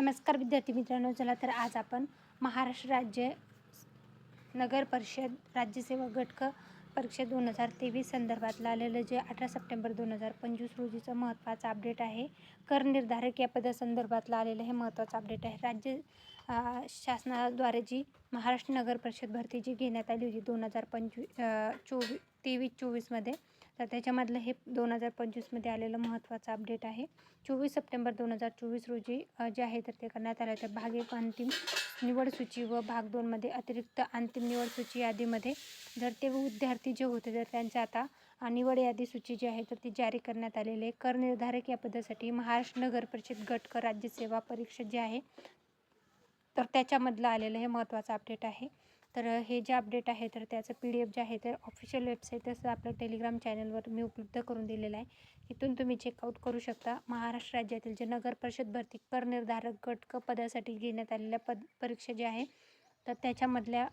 नमस्कार विद्यार्थी मित्रांनो चला तर आज आपण महाराष्ट्र राज्य नगर परिषद राज्यसेवा गटक परीक्षा दोन हजार तेवीस संदर्भातलं आलेलं जे अठरा सप्टेंबर दोन हजार पंचवीस रोजीचं महत्त्वाचं अपडेट आहे. कर निर्धारक या पदासंदर्भातलं आलेलं हे महत्त्वाचं अपडेट आहे. राज्य शासनाद्वारे जी महाराष्ट्र नगर परिषद भरती जी घेण्यात आली होती दोन हजार पंचवीस चोवीस तेवीस चोवीसमध्ये तर त्याच्यामधलं हे दोन हजार पंचवीसमध्ये आलेलं महत्त्वाचं अपडेट आहे. चोवीस सप्टेंबर दोन हजार चोवीस रोजी जे आहे तर ते करण्यात आलं तर भाग एक अंतिम निवड सूची व भाग दोनमध्ये अतिरिक्त अंतिम निवड सूची यादीमध्ये जर ते विद्यार्थी जे होते तर त्यांच्या आता निवड यादी सूची जी आहे तर ती जारी करण्यात आलेली आहे. कर निर्धारक या पदासाठी महाराष्ट्र नगर परिषद गट कर राज्यसेवा परीक्षा जी आहे तर त्याच्यामधलं आलेलं हे महत्त्वाचं अपडेट आहे. तर हे जे अपडेट आहे तर त्याचं पी डी एफ जे आहे तर ऑफिशियल वेबसाईट तसं आपल्या टेलिग्राम चॅनलवर मी उपलब्ध करून दिलेलं आहे. इथून तुम्ही चेकआउट करू शकता. महाराष्ट्र राज्यातील जे नगर परिषद भरती करनिर्धारक गट क पदासाठी घेण्यात आलेल्या पद परीक्षा जी आहे तर त्याच्यामधल्या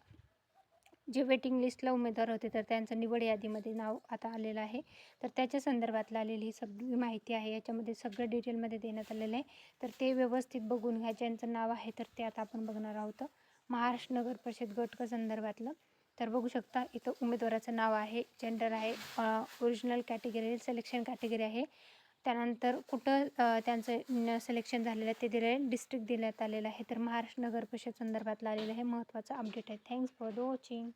जे वेटिंग लिस्टला उमेदवार होते तर त्यांचं निवड यादीमध्ये नाव आता आलेलं आहे. तर त्याच्या संदर्भातला आलेली ही सगळी माहिती आहे याच्यामध्ये सगळं डिटेलमध्ये देण्यात आलेलं आहे. तर ते व्यवस्थित बघून घ्या ज्यांचं नाव आहे तर ते आता आपण बघणार आहोत. महाराष्ट्र नगर परिषद गटक संदर्भातलं. तर बघू शकता इथं उमेदवाराचं नाव आहे जेंडर आहे ओरिजिनल कॅटेगरी सिलेक्शन कॅटेगरी आहे. त्यानंतर कुठं त्यांचं सिलेक्शन झालेलं आहे ते दिले डिस्ट्रिक्ट देण्यात आलेलं आहे. तर महाराष्ट्र नगर परिषद संदर्भातलं आलेलं हे महत्त्वाचं अपडेट आहे. Thanks for the watching